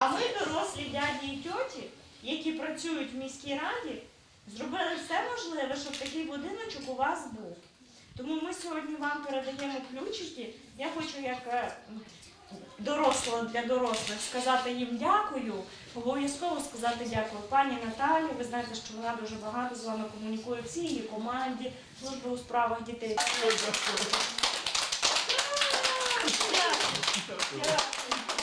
А ми, дорослі дяді і тьоті, які працюють в міській раді, зробили все можливе, щоб такий будиночок у вас був. Тому ми сьогодні вам передаємо ключики. Я хочу як е, доросла для дорослих сказати їм дякую. Обов'язково сказати дякую пані Наталі. Ви знаєте, що вона дуже багато з вами комунікує всій її команді, служби у справах дітей. Дякую.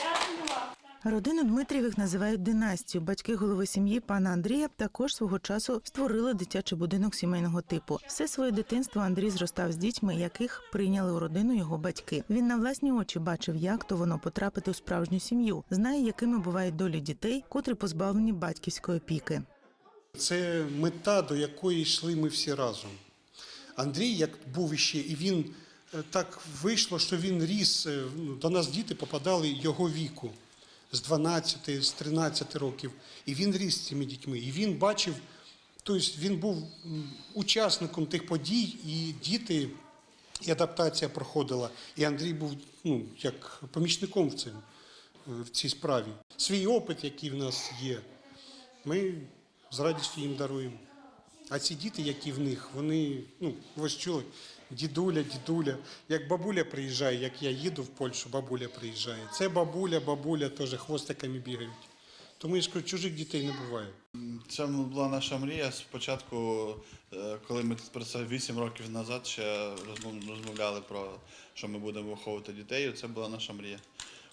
Дякую вам. Родину Дмитрієвих називають династію. Батьки голови сім'ї пана Андрія також свого часу створили дитячий будинок сімейного типу. Все своє дитинство Андрій зростав з дітьми, яких прийняли у родину його батьки. Він на власні очі бачив, як то воно потрапити у справжню сім'ю, знає, якими бувають долі дітей, котрі позбавлені батьківської опіки. Це мета, до якої йшли ми всі разом. Андрій, як був іще, і він е, так вийшло, що він ріс. е, ну, До нас діти попадали його віку з 12, з 13 років. І він ріс з цими дітьми. І він бачив, тобто він був учасником тих подій, і діти, і адаптація проходила. І Андрій був ну, як помічником в, цим, е, в цій справі. Свій опит, який в нас є, ми з радістю їм даруємо. А ці діти, які в них, вони, ну, ви ж чули, дідуля, дідуля. Як бабуля приїжджає, як я їду в Польщу, бабуля приїжджає. Це бабуля, бабуля теж хвостиками бігають. Тому я ж кажу, чужих дітей не буває. Це була наша мрія. Спочатку, е, коли ми про це 8 років назад ще розмовляли про що ми будемо виховувати дітей. Це була наша мрія.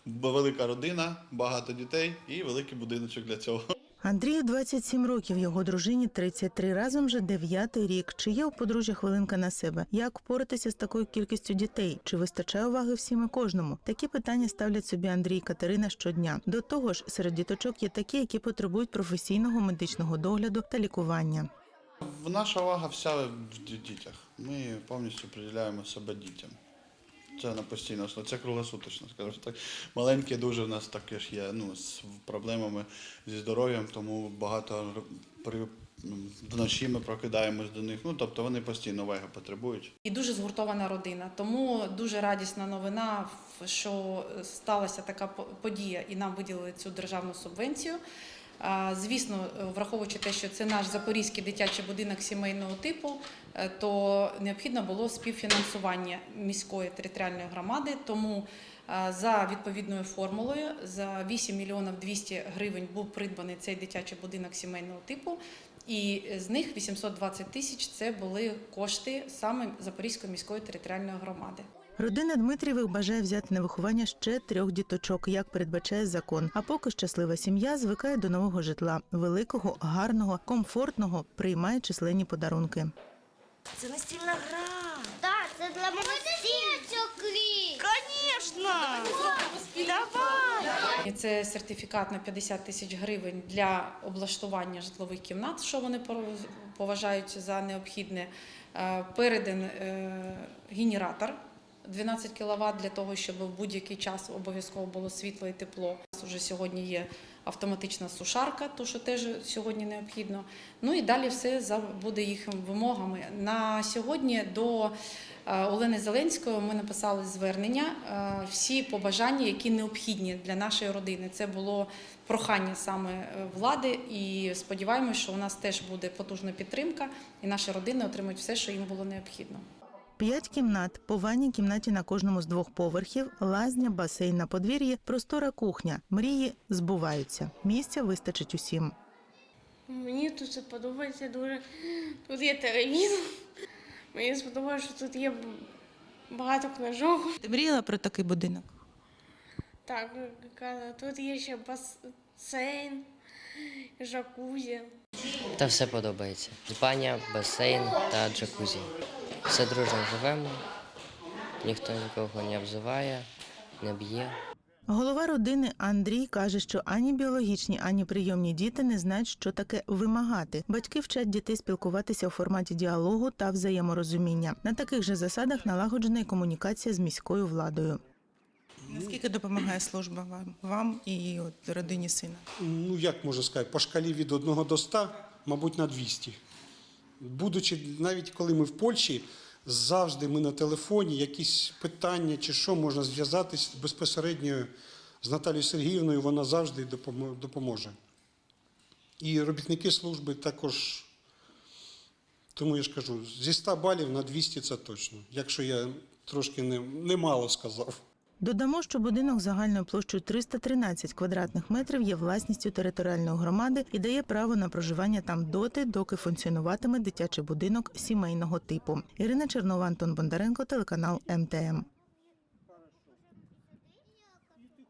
Велика родина, багато дітей і великий будиночок для цього. Андрію 27 років, його дружині 33, разом вже дев'ятий рік. Чи є у подружжя хвилинка на себе? Як впоратися з такою кількістю дітей? Чи вистачає уваги всім і кожному? Такі питання ставлять собі Андрій і Катерина щодня. До того ж, серед діточок є такі, які потребують професійного медичного догляду та лікування. Наша увага вся в ді- дітях. Ми повністю приділяємо себе дітям. Це на постійно основі, це круглосуточно, скажімо так. Маленькі дуже в нас також є ну, з проблемами зі здоров'ям, тому багато при вночі ми прокидаємось до них. Ну тобто вони постійно уваги потребують. І дуже згуртована родина. Тому дуже радісна новина, що сталася така по- подія, і нам виділили цю державну субвенцію. Звісно, враховуючи те, що це наш запорізький дитячий будинок сімейного типу, е, то необхідно було співфінансування міської територіальної громади. Тому е, за відповідною формулою за 8 мільйонів 200 гривень був придбаний цей дитячий будинок сімейного типу. І з них 820 тисяч це були кошти саме Запорізької міської територіальної громади. Родина Дмитрієвих бажає взяти на виховання ще трьох діточок, як передбачає закон. А поки щаслива сім'я звикає до нового житла, великого, гарного, комфортного, приймає численні подарунки. Це настільна гра. Так, це для. Звісно! Давай! Це сертифікат на 50 тисяч гривень для облаштування житлових кімнат, що вони поважають за необхідне. Е, Передан е, генератор 12 кВт для того, щоб в будь-який час обов'язково було світло і тепло. У нас вже сьогодні є автоматична сушарка, то що теж сьогодні необхідно. Ну і далі все буде їх вимогами. На сьогодні до е, Олени Зеленської ми написали звернення. е, Всі побажання, які необхідні для нашої родини. Це було прохання саме е, влади, і сподіваємось, що у нас теж буде потужна підтримка, і наші родини отримають все, що їм було необхідно. П'ять кімнат, по ванній кімнаті на кожному з двох поверхів, лазня, басейн на подвір'ї, простора кухня. Мрії збуваються. Місця вистачить усім. Мені тут це подобається дуже. Тут є телевізор. Мені сподобається, що тут є багато книжок. Ти мріяла про такий будинок? Так, каже, тут є ще басейн, жакузі. Та все подобається. Баня, басейн та джакузі. Все дружно живемо, ніхто нікого не обзиває, не б'є. Голова родини Андрій каже, що ані біологічні, ані прийомні діти не знають, що таке вимагати. Батьки вчать дітей спілкуватися у форматі діалогу та взаєморозуміння. На таких же засадах налагоджена і комунікація з міською владою. Наскільки допомагає служба вам, вам і от родині сина? Ну, як можу сказати, по шкалі від 1 до 100, мабуть, на 200. Будучи, навіть коли ми в Польщі, завжди ми на телефоні, якісь питання чи що можна зв'язатись безпосередньо з Наталією Сергіївною вона завжди допоможе. І робітники служби також. Тому я ж кажу, зі 100 балів на 200 це точно, якщо я трошки не, немало сказав. Додамо, що будинок загальною площею 313 квадратних метрів є власністю територіальної громади і дає право на проживання там доти, доки функціонуватиме дитячий будинок сімейного типу. Ірина Чернова, Антон Бондаренко, телеканал МТМ.